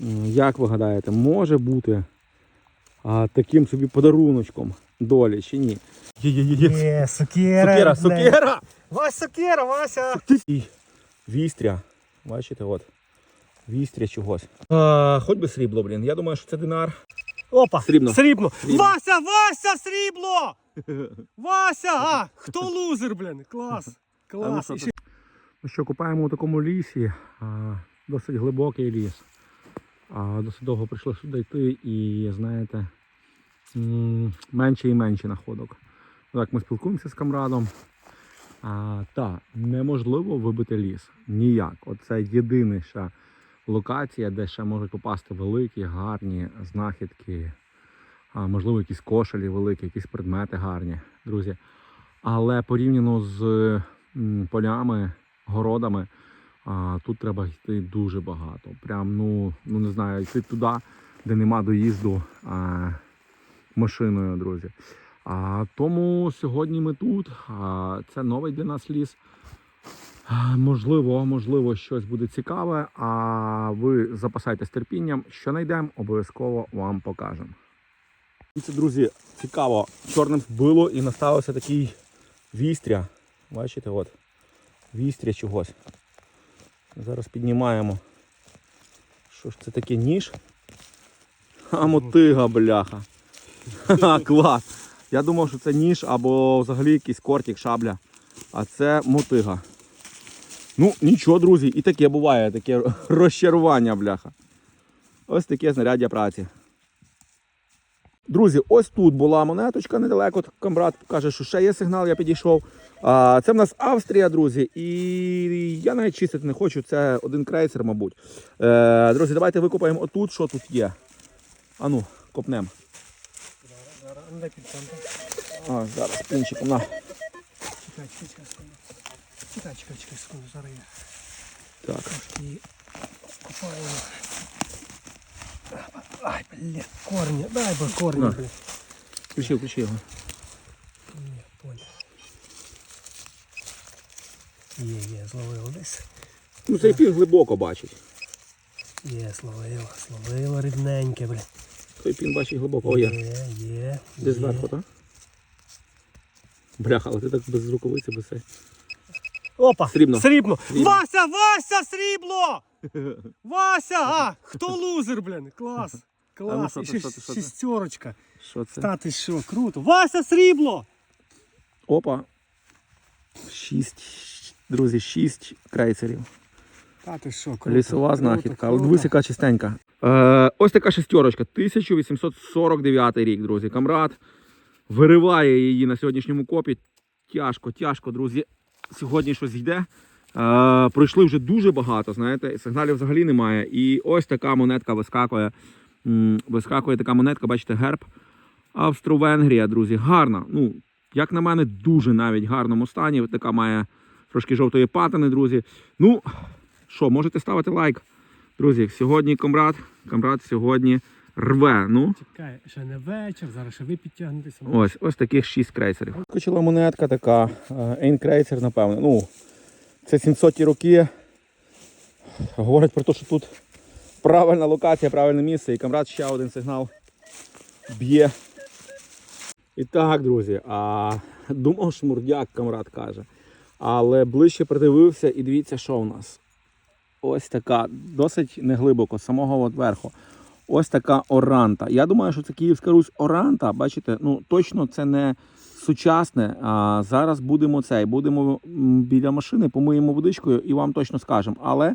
м, як ви гадаєте, може бути а, таким собі подаруночком долі чи ні? Є-є-є. Є. Сокира, блядь. сокира! Вась сокира, Вася. Вістря. Бачите, от. Вістря чогось. А, хоч би срібло, блін. Я думаю, що це динар. Опа, Срібно. срібно. Срібно. Вася, Вася, срібло! Вася, а, хто лузер, блін? Клас. Клас. ти? ще- Ну що, купаємо у такому лісі. А, досить глибокий ліс. Досить довго прийшло сюди йти і, знаєте, менше і менше находок. Так, ми спілкуємося з камрадом. А, та, неможливо вибити ліс. Ніяк. Оце єдиніша локація, де ще можуть попасти великі, гарні знахідки. А, можливо, якісь кошелі великі, якісь предмети гарні, друзі. Але порівняно з полями, городами, а, тут треба йти дуже багато. Прям, ну, ну не знаю, йти туди, де нема доїзду а, машиною, друзі. А, тому сьогодні ми тут. А, це новий для нас ліс. А, Можливо, можливо, щось буде цікаве. А ви запасайтесь терпінням. Що знайдемо, обов'язково вам покажемо. Це, друзі, цікаво. Чорним вбило і наставився такий вістря. Бачите, от. Вістря чогось. Зараз піднімаємо. Що ж це таке ніж? А мотига, бляха. Ха, клас. Я думав, що це ніж або взагалі якийсь кортик, шабля. А це мотига. Ну, нічого, друзі, і таке буває, таке розчарування, бляха. Ось таке знаряддя праці. Друзі, ось тут була монеточка недалеко. Камбрат каже, що ще є сигнал, я підійшов. А, це в нас Австрія, друзі, і я навіть чистити не хочу. Це один крейсер, мабуть. Е, друзі, давайте викопаємо отут, що тут є. Ану, копнемо. Ну. А, зараз пінчиком на. Чекай, чекай, чекай. Чекай, чекай, зараз я Так. Ай, блядь, корні, дай би корні, На. блядь. Включи, включи його. Ні, понял. Є, є, зловило десь. Ну цей пін глибоко бачить. Є, зловило, зловило рідненьке, блядь. Той пін бачить глибоко. О, є. Є, є. Десь є. зверху, так? Бляха, але ти так без рукавиці, без цей. Опа! Срібно. Срібно! Срібно. Вася, Вася, срібло! Вася, а! Хто лузер, блін? Клас! Клас! що ти, ще що ти, що ти? шістерочка. Що це? Та ти що, круто! Вася, срібло! Опа. Шість. Друзі, шість крейсерів. Та ти що, круто. Лісова знахідка. Але круто. дивись, яка чистенька. Е, ось така шестерочка. 1849 рік, друзі. Камрад вириває її на сьогоднішньому копі. Тяжко, тяжко, друзі. Сьогодні щось йде. Е, пройшли вже дуже багато, знаєте, сигналів взагалі немає. І ось така монетка вискакує. Вискакує така монетка, бачите, герб. Австро-Венгрія, друзі. Гарна. Ну, як на мене, дуже навіть гарному стані. Така має трошки жовтої патини, друзі. Ну, що, можете ставити лайк. Друзі, сьогодні комрад, комрад сьогодні рве. Ну, Чекай, ще не вечір, зараз ще ви підтягнетеся. ось, ось таких 6 крейсерів. Скочила монетка така, Ейн крейсер, напевно. Ну, це 700 роки. Говорять про те, що тут правильна локація, правильне місце. І камрад ще один сигнал б'є. І так, друзі, а, думав, шмурдяк камрад каже. Але ближче придивився і дивіться, що в нас. Ось така, досить неглибоко, з самого от верху. Ось така оранта. Я думаю, що це Київська Русь оранта. Бачите, ну точно це не сучасне. А зараз будемо цей, будемо біля машини, помиємо водичкою і вам точно скажемо. Але,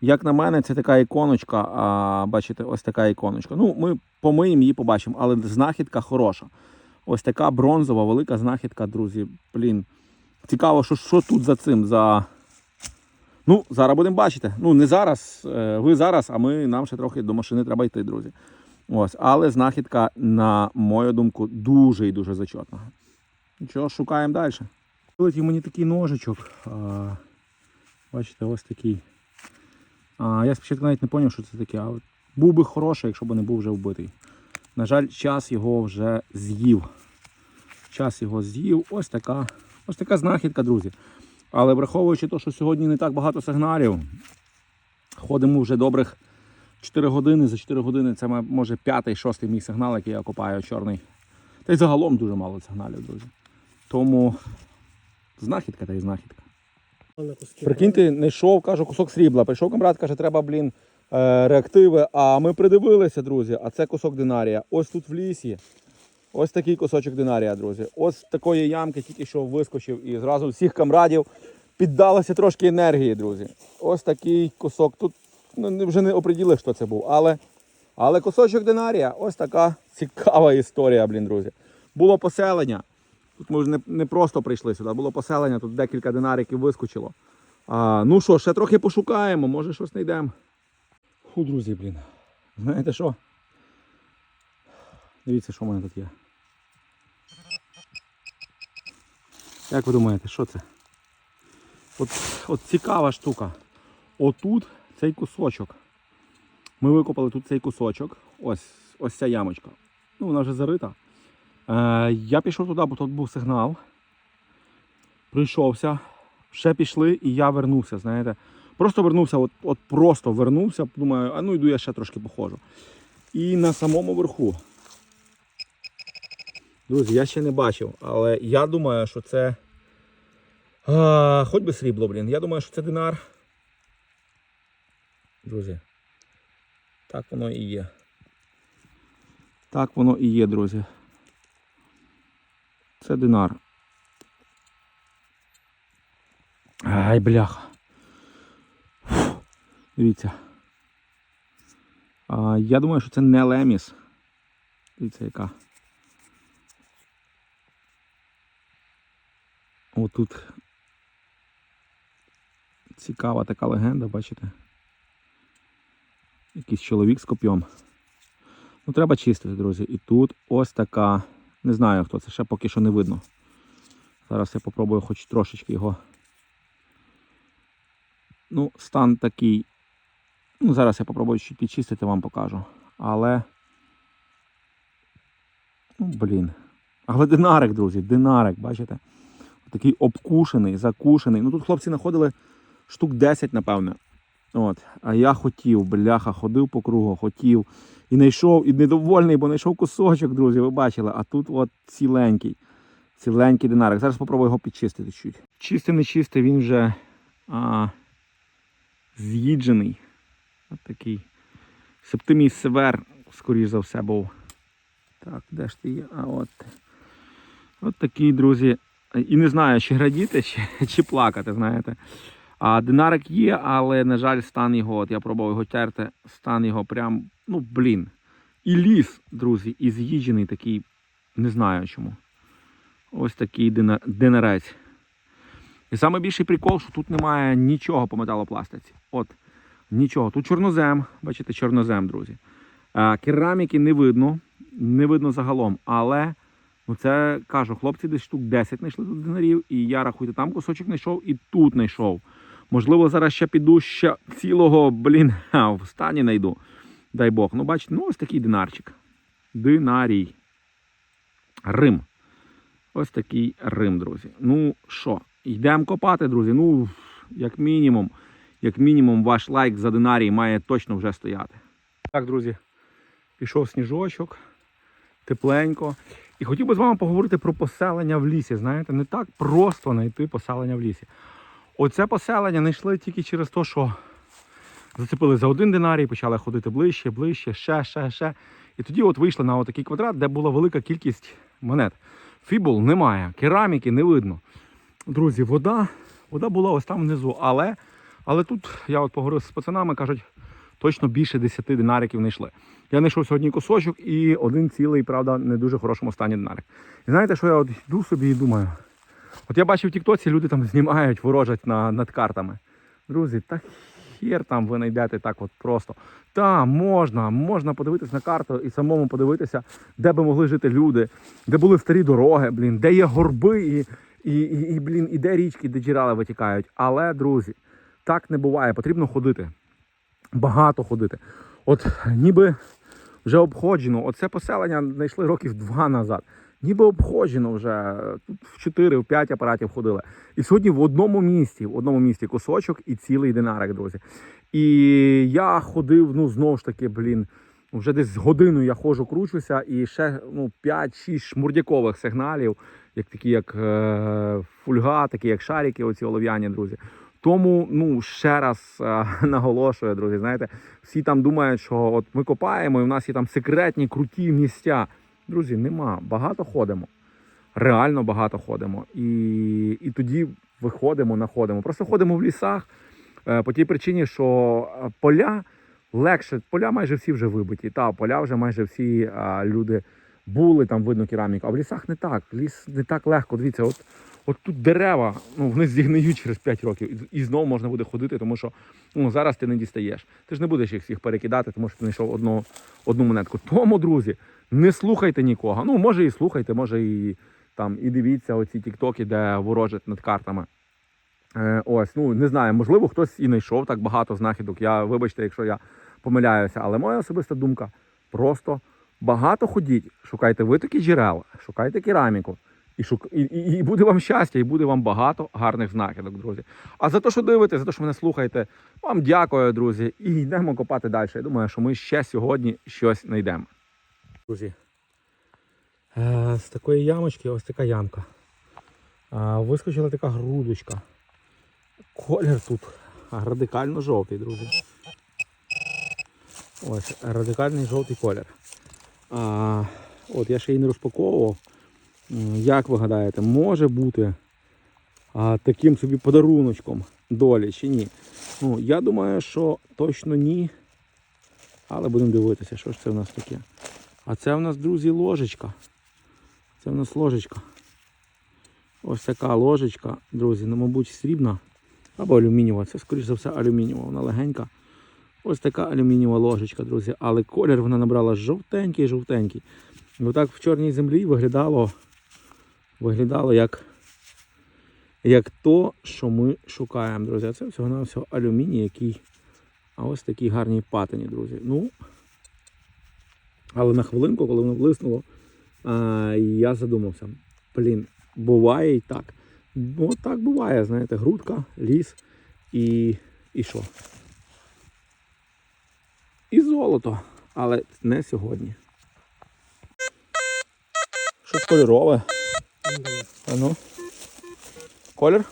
як на мене, це така іконочка. А, бачите, ось така іконочка. Ну, ми помиємо її, побачимо, але знахідка хороша. Ось така бронзова, велика знахідка, друзі. Блін. Цікаво, що, що тут за цим, за Ну, зараз будемо бачити. Ну, не зараз, е, ви зараз, а ми нам ще трохи до машини треба йти, друзі. Ось, але знахідка, на мою думку, дуже і дуже зачетна. Нічого, шукаємо далі. Вилетів мені такий ножичок. А, бачите, ось такий. А, я спочатку навіть не зрозумів, що це таке, але був би хороший, якщо б не був вже вбитий. На жаль, час його вже з'їв. Час його з'їв. Ось така, ось така знахідка, друзі. Але враховуючи те, що сьогодні не так багато сигналів, ходимо вже добрих 4 години, за 4 години це може п'ятий, шостий мій сигнал, який я копаю чорний. Та й загалом дуже мало сигналів, друзі. Тому знахідка та й знахідка. Прикиньте, не йшов, кажу, кусок срібла. Прийшов камрад, каже, треба, блін, е, реактиви. А ми придивилися, друзі. А це кусок динарія. Ось тут в лісі. Ось такий кусочок динарія, друзі. Ось такої ямки тільки що вискочив і зразу всіх камрадів піддалося трошки енергії, друзі. Ось такий кусок. Тут ну, вже не оприділив, що це був. Але, але кусочок динарія, ось така цікава історія, блін, друзі. Було поселення. Тут ми ж не, не просто прийшли сюди, було поселення, тут декілька динариків вискочило. А, ну що, ще трохи пошукаємо, може щось знайдемо. Фу, друзі, блін. Знаєте що? Дивіться, що в мене тут є. Як ви думаєте, що це? От, от цікава штука. Отут цей кусочок. Ми викопали тут цей кусочок. Ось, ось ця ямочка. Ну, вона вже зарита. Е, я пішов туди, бо тут був сигнал. Прийшовся, ще пішли, і я вернувся, знаєте. Просто вернувся, от, от просто вернувся, думаю, а ну йду я ще трошки походжу. І на самому верху. Друзі, я ще не бачив, але я думаю, що це. А, хоч би срібло, блін. Я думаю, що це динар. Друзі. Так воно і є. Так воно і є, друзі. Це динар. Ай, бляха. Дивіться. А, я думаю, що це не леміс. Дивіться, яка. Отут цікава така легенда, бачите? Якийсь чоловік з коп'єм. Ну, треба чистити, друзі. І тут ось така. Не знаю хто це, ще поки що не видно. Зараз я попробую хоч трошечки його. Ну, стан такий. Ну, зараз я попробую чуть підчистити, вам покажу. Але. Ну, блін. Але динарик, друзі, динарик, бачите? Такий обкушений, закушений. Ну тут хлопці знаходили штук 10, напевне. От. А я хотів, бляха, ходив по кругу, хотів. І знайшов, і недовольний, бо знайшов кусочок, друзі, ви бачили. А тут от ціленький. Ціленький динарик. Зараз спробую його підчистити чуть. Чистий, не чистий, він вже а, з'їджений. От такий. Септимій север, скоріш за все, був. Так, де ж ти є? А от. От такий, друзі. І не знаю, чи градіти, чи, чи плакати, знаєте. А динарик є, але, на жаль, стан його, от я пробував його терти, стан його прям, ну, блін. І ліс, друзі, і з'їджений такий, не знаю чому. Ось такий динарець. І найбільший прикол, що тут немає нічого по металопластиці. От, нічого. Тут чорнозем, бачите, чорнозем, друзі. Кераміки не видно, не видно загалом, але ну це кажу, хлопці десь штук 10 знайшли тут динарів, і я рахуйте, там кусочок знайшов і тут знайшов. Можливо, зараз ще піду ще цілого, блін, в стані знайду. Дай Бог. Ну, бачите, ну ось такий динарчик. Динарій. Рим. Ось такий Рим, друзі. Ну що, йдемо копати, друзі. Ну, як мінімум, як мінімум, ваш лайк за динарій має точно вже стояти. Так, друзі, пішов сніжочок, тепленько. І хотів би з вами поговорити про поселення в лісі. Знаєте, не так просто знайти поселення в лісі. Оце поселення знайшли тільки через те, що зацепили за один динарій, почали ходити ближче, ближче, ще, ще, ще. І тоді от вийшли на отакий квадрат, де була велика кількість монет. Фібул немає, кераміки не видно. Друзі, вода, вода була ось там внизу, але, але тут я от поговорив з пацанами, кажуть, точно більше 10 динариків знайшли. Я знайшов сьогодні кусочок і один цілий, правда, не дуже хорошому стані динарик. І знаєте, що я от йду собі і думаю? От я бачив в Тіктоці, люди там знімають, ворожать на, над картами. Друзі, та хер там ви знайдете так от просто. Та, можна, можна подивитися на карту і самому подивитися, де би могли жити люди, де були старі дороги, блін, де є горби і, і, і, і, блін, і де річки, де джерела витікають. Але, друзі, так не буває. Потрібно ходити. Багато ходити. От ніби вже обходжено. Оце поселення знайшли років два назад. Ніби обходжено вже. Тут в 4, в 5 апаратів ходили. І сьогодні в одному місті, в одному місті кусочок і цілий динарик, друзі. І я ходив, ну знову ж таки, блін, вже десь годину я ходжу, кручуся, і ще ну, 5-6 шмурдякових сигналів, як такі, як е, фульга, такі як шарики, оці олов'яні, друзі. Тому ну ще раз е, наголошую, друзі. Знаєте, всі там думають, що от ми копаємо, і в нас є там секретні круті місця. Друзі, нема. Багато ходимо. Реально багато ходимо. І, і тоді виходимо, находимо. Просто ходимо в лісах е, по тій причині, що е, поля легше, поля майже всі вже вибиті. Та поля вже майже всі е, люди були, там видно кераміку. А в лісах не так. Ліс не так легко. Дивіться, от, от тут дерева, ну вони зігниють через 5 років. І, і знову можна буде ходити, тому що ну, зараз ти не дістаєш. Ти ж не будеш їх всіх перекидати, тому що ти знайшов одну, одну монетку. Тому, друзі, не слухайте нікого. Ну, може і слухайте, може і там і дивіться оці тіктоки, де ворожать над картами. Е, ось, ну не знаю, можливо, хтось і знайшов так багато знахідок. Я вибачте, якщо я помиляюся, але моя особиста думка просто багато ходіть, шукайте витоки джерел, шукайте кераміку. І, шук... і, і, і буде вам щастя, і буде вам багато гарних знахідок, друзі. А за те, що дивитесь, за те, що мене слухаєте, вам дякую, друзі. І йдемо копати далі. Я думаю, що ми ще сьогодні щось знайдемо. Друзі, е, з такої ямочки ось така ямка. Е, вискочила така грудочка. Колір тут радикально жовтий, друзі. Ось радикальний жовтий колір. А, от я ще її не розпаковував. Як ви гадаєте, може бути таким собі подаруночком долі чи ні? Ну, я думаю, що точно ні. Але будемо дивитися, що ж це в нас таке. А це в нас, друзі, ложечка. Це в нас ложечка. Ось така ложечка, друзі, ну, мабуть, срібна або алюмінієва. Це, скоріш за все, алюмінієва. Вона легенька. Ось така алюмінієва ложечка, друзі. Але колір вона набрала жовтенький, жовтенький. І отак в чорній землі виглядало, виглядало як, як то, що ми шукаємо, друзі. Це всього на всього алюміній, який. А ось такій гарній патині, друзі. Ну, але на хвилинку, коли воно блиснуло, я задумався. Блін, буває і так. Ну, так буває, знаєте, грудка, ліс і, і що? І золото, але не сьогодні. Щось кольорове. А ну. Колір?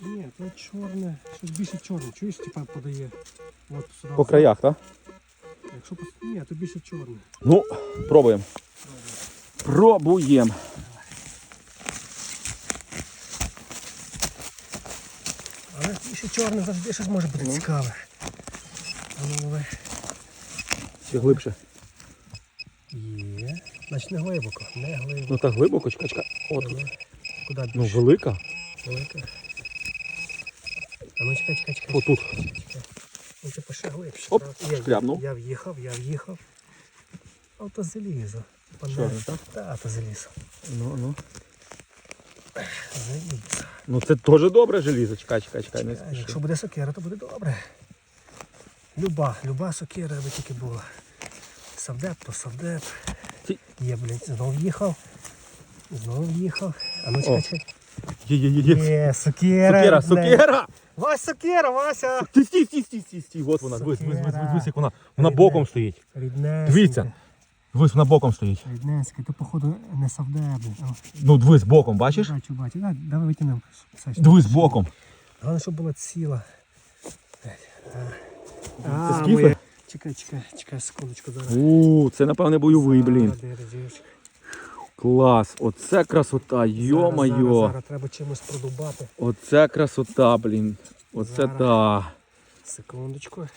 Ні, це чорне, щось більше чорне. Чуєш, типа подає. От сюди. По краях, так? Якщо. Ні, то більше чорне. Ну, пробуємо. Пробуємо. Але більше чорне завжди щось може бути цікаве. А ну. Ще глибше. Є. Значить не глибоко, не глибоко. Ну так глибоко, чекай, чекай. От. Куди Ну, велика. Велика. А ну чекай, чекай, чекай. Отут. Чекай. Ну типу ще. Оп, я, я в'їхав, я в'їхав. А то залізо. Так? Та, то залізо. Ну, ну. Залізо. Ну це теж добре желізо. Чекай, чекай, чекай, не спіши. Якщо буде сокира, то буде добре. Люба, люба сокира би тільки була. Савдеп, то савдеп. Ті- Є, блін, знову їхав. Знову їхав. А ну чекай, чекай. Є, є, є, є. Є, сокира. Сокира, блін. сокира! Вась сокира, Вася. Стій, стій, стій, стій, стій, стій. От вона, дивись, дивись, дивись, дивись, як вона. Вона боком стоїть. Ріднесенька. Дивіться. Дивись, вона боком стоїть. Ріднесенька, то походу не. О, Ну, дивись, боком, бачиш? Бачу, бачу. Да, Давай витягнемо. все, що- Дивись, боком. Головне, щоб була ціла. А, скіфи? моя- Чекай, чекай, чекай, секундочку зараз. У, це напевне бойовий, блін. Клас, оце красота, Зараз, зараз, йо-майо. Зараз треба чимось продубати. Оце красота, блін. Оце Зараз. та. Секундочку.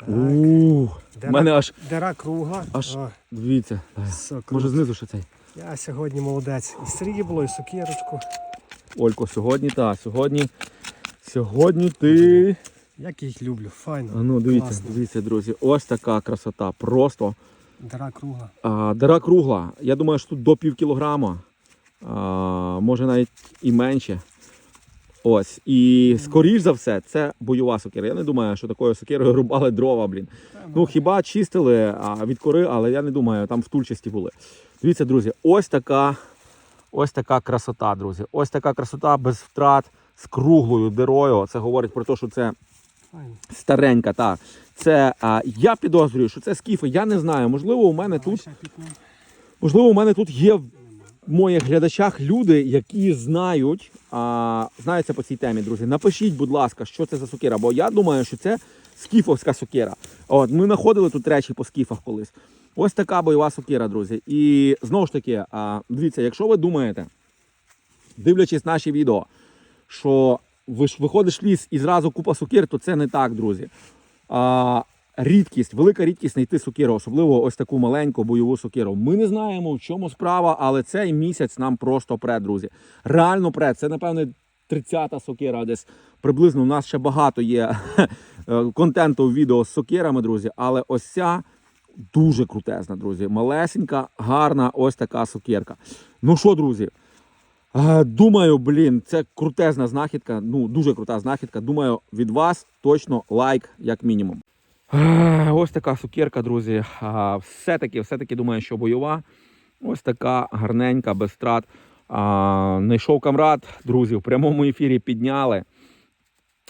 Так. У, Дера, мене аж, дера круга. аж- О, дивіться. Може знизу ще цей. Я сьогодні молодець. І срібло, і сокирочку. Олько, сьогодні та, сьогодні. Сьогодні ти. Як я їх люблю. Файно. А ну, дивіться, Класно. дивіться, друзі. Ось така красота. Просто. Дера круга. А, дира кругла. Я думаю, що тут до пів кілограма. А, може навіть і менше. Ось. І скоріш за все, це бойова сокира. Я не думаю, що такою сокирою рубали дрова, блін. Ну хіба чистили а, від кори, але я не думаю, там втульчасті були. Дивіться, друзі, ось така, ось така красота, друзі. Ось така красота без втрат з круглою дирою. Це говорить про те, що це. Старенька, так. Це а, я підозрюю, що це скіфи. Я не знаю. Можливо, у мене тут, можливо, у мене тут є в моїх глядачах люди, які знають, а, знаються по цій темі, друзі. Напишіть, будь ласка, що це за сокира, бо я думаю, що це скіфовська сокира. От ми знаходили тут речі по скіфах колись. Ось така бойова сокира, друзі. І знову ж таки, а, дивіться, якщо ви думаєте, дивлячись наші відео, що виходиш в ліс і зразу купа сокир, то це не так, друзі. А, рідкість, велика рідкість знайти сокиру, особливо ось таку маленьку бойову сокиру. Ми не знаємо, в чому справа, але цей місяць нам просто пре, друзі. Реально пре. Це, напевне, 30-та сокира десь приблизно. У нас ще багато є е, контенту відео з сокирами, друзі. Але ось ця дуже крутезна, друзі. Малесенька, гарна ось така сокирка. Ну що, друзі? Думаю, блін, це крутезна знахідка. Ну, дуже крута знахідка. Думаю, від вас точно лайк, як мінімум. Ось така сукірка, друзі. Все-таки, все-таки думаю, що бойова. Ось така гарненька, без страт. Найшов камрад, друзі, в прямому ефірі підняли.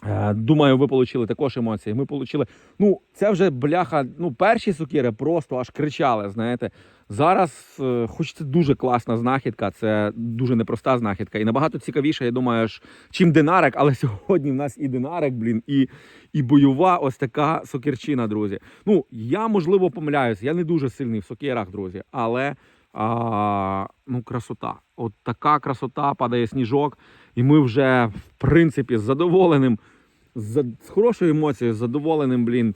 Е, Думаю, ви отримали також емоції. Ми отримали. Ну, це вже бляха. Ну, перші сукіри просто аж кричали. Знаєте, зараз, е, хоч це дуже класна знахідка, це дуже непроста знахідка. І набагато цікавіше, я думаю, ж, чим динарик, але сьогодні в нас і динарик, блін, і, і бойова ось така сокирчина, друзі. Ну, я можливо помиляюся, я не дуже сильний в сокирах, друзі, але а, ну, красота. От така красота, падає сніжок, і ми вже, в принципі, з задоволеним, з, хорошою емоцією, з задоволеним, блін,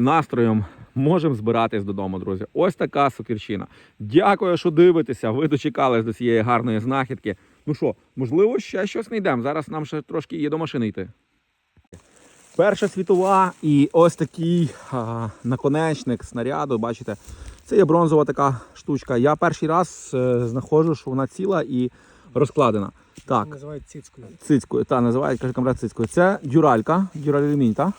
настроєм можемо збиратись додому, друзі. Ось така сокирчина. Дякую, що дивитеся. Ви дочекались до цієї гарної знахідки. Ну що, можливо, ще щось знайдемо. Зараз нам ще трошки є до машини йти. Перша світова і ось такий а, наконечник снаряду. Бачите, це є бронзова така штучка. Я перший раз е, знаходжу, що вона ціла і розкладена. Так, Називають цицькою. цицькою. Та називають каже камрад цицькою. Це дюралька, дюралюмінь, так?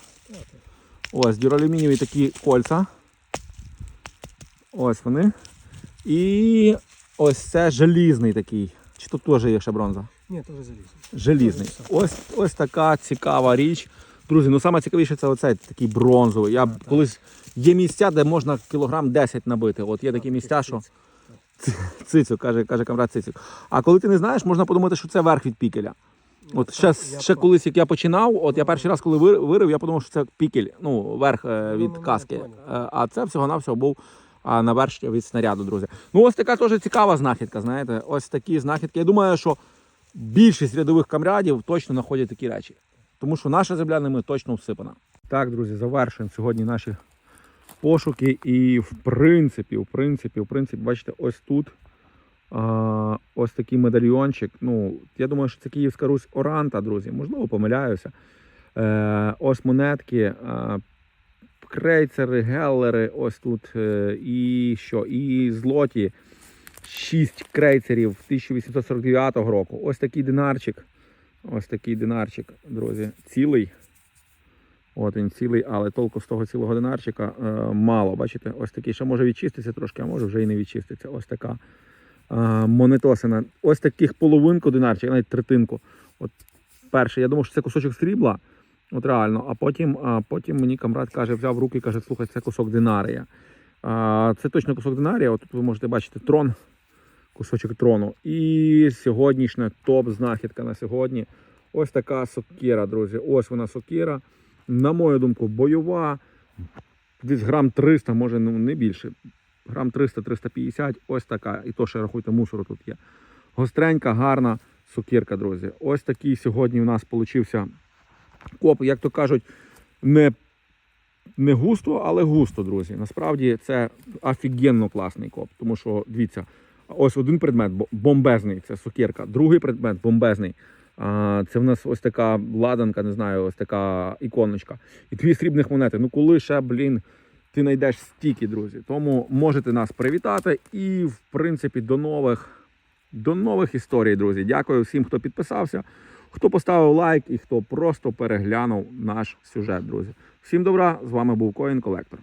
Ось дюралюмінієві такі кольця. Ось вони. І ось це желізний такий. Чи тут теж є ще бронза? Ні, теж залізо. Желізний. Ось, ось така цікава річ. Друзі, ну саме цікавіше це оцей такий бронзовий. Я так. колись є місця, де можна кілограм 10 набити. От є такі місця, що цицю, каже, каже камрад цицю. А коли ти не знаєш, можна подумати, що це верх від пікеля. От ще, ще колись, як я починав, от я перший раз, коли вирив, я подумав, що це пікель, ну, верх е, Ну, від ну, ну, каски. Е, А це всього-навсього був навершення від снаряду, друзі. Ну, ось така теж цікава знахідка, знаєте. Ось такі знахідки. Я думаю, що більшість рядових камрядів точно знаходять такі речі. Тому що наша земля ними точно всипана. Так, друзі, завершуємо сьогодні наші пошуки. І в принципі, в принципі, в принципі, бачите, ось тут а, ось такий медальйончик. Ну, я думаю, що це Київська Русь Оранта, друзі. Можливо, помиляюся. Е, ось монетки, е, крейцери, геллери, ось тут. Е, і що? І злоті. Шість крейцерів 1849 року. Ось такий динарчик. Ось такий динарчик, друзі, цілий. От він цілий, але толку з того цілого динарчика е, мало. Бачите, ось такий ще може відчиститися трошки, а може вже і не відчиститься. Ось така е, монетосина. Ось таких половинку динарчик, навіть третинку. От перше, я думав, що це кусочок срібла. От реально, а потім, а потім мені камрад каже, взяв руки і каже, слухай, це кусок динарія. А, це точно кусок динарія. От тут ви можете бачити трон, кусочок трону. І сьогоднішня топ-знахідка на сьогодні. Ось така сокира, друзі. Ось вона сокира. На мою думку, бойова. Десь грам 300, може ну, не більше. Грам 300-350. Ось така. І то ще рахуйте, мусору тут є. Гостренька, гарна сокирка, друзі. Ось такий сьогодні у нас получився коп, як то кажуть, не, не густо, але густо, друзі. Насправді це офігенно класний коп. Тому що, дивіться, ось один предмет бомбезний, це сокирка. Другий предмет бомбезний. Це в нас ось така ладанка, не знаю, ось така іконочка. І дві срібних монети. Ну коли ще, блін, ти знайдеш стільки, друзі. Тому можете нас привітати. І, в принципі, до нових, до нових історій, друзі. Дякую всім, хто підписався, хто поставив лайк і хто просто переглянув наш сюжет, друзі. Всім добра, з вами був Коін Колектор.